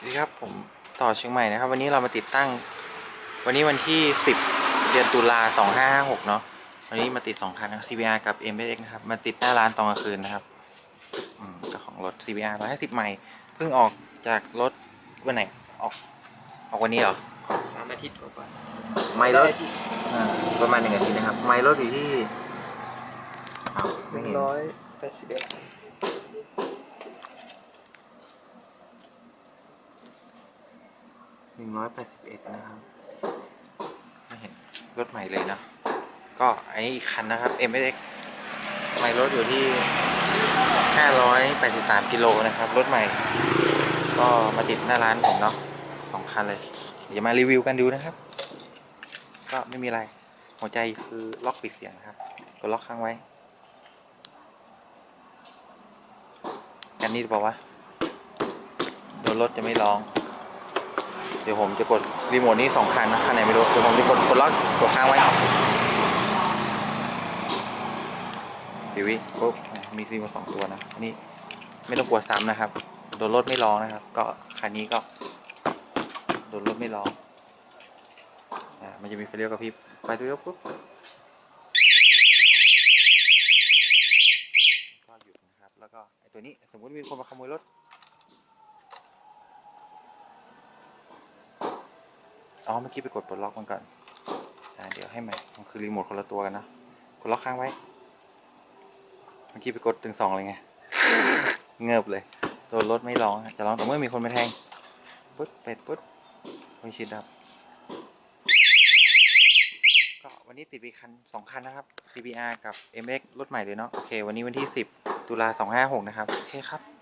สวัสดีครับผมต่อเชียงใหม่นะครับ วันนี้เรามาติดตั้ง วันนี้วันที่ 10 เดือนตุลา2556 เนาะวันนี้มาติด2คันนะ CBR กับ m s x นะครับ มาติดหน้าร้านตอนกลางคืนนะครับอืมเจ้าของรถ CBR 150ใหม่เพิ่งออกจากรถวันไหนออก ออกวันนี้เหรอสามอาทิตย์กว่าไม่รถอ่าประมาณหนึ่งอาทิตย์นะครับ ไม่รถอยู่ที่อ้าวหไม่นึ่งเห็นร้อยแปดสิบเอ็ด หนึ่งร้อยแปดสิบเอ็ดนะครับไม่เห็นรถใหม่เลยนะ ก็อันนี้อีกคันนะครับ m s x ไม่รถอยู่ที่ห้าร้อยแปดสิบสามกิโลนะครับ รถใหม่ ก็มาติดหน้าร้านผมเนาะสองคันเลย เดี๋ยวมารีวิวกันดูนะครับ ก็ไม่มีอะไร หัวใจคือล็อกปิดเสียงนะครับ กดล็อกค้างไว้ กันนี่หรือเปล่าวะโดนรถจะไม่ร้อง เดี๋ยวผมจะกดรีโมทนี้สองคันนะคันไหนไม่รู้เดี๋ยวผมจะกดกดล็อกกดค้างไว้ทีวีปุ๊บมีรีโมทสองตัวนะนนี้ไม่ต้องกดซ้ำนะครับโดนรถไม่ร้องนะครับ ก็คันนี้ก็โดนรถไม่ร้องอ่ามันจะมีไฟเลี้ยวกระพริบไปดูแล้วปุ๊บก็หยุดนะครับแล้วก็ไอตัวนี้สมมติมีคนมาขโมยรถ อ๋อเมื่อกี้ไปกดปลดล็อกมันก่อนอ่าเดี๋ยวให้ใหม่มันคือรีโมทคนละตัวกันนะกดล็อกค้างไว้ เมื่อกี้ไปกดตึงสองเลยไง เงือบเลยโดนรถไม่ร้อง จะร้องแต่เมื่อมีคนมาแทง ปุ๊บเป็ดปุ๊บไม่ชิดดับ ก็วันนี้ติดไปคันสองคันนะครับ CBR กับ MX รถใหม่เลยเนาะ โอเค วันนี้วันที่ 10 ตุลา256 นะครับ โอเคครับ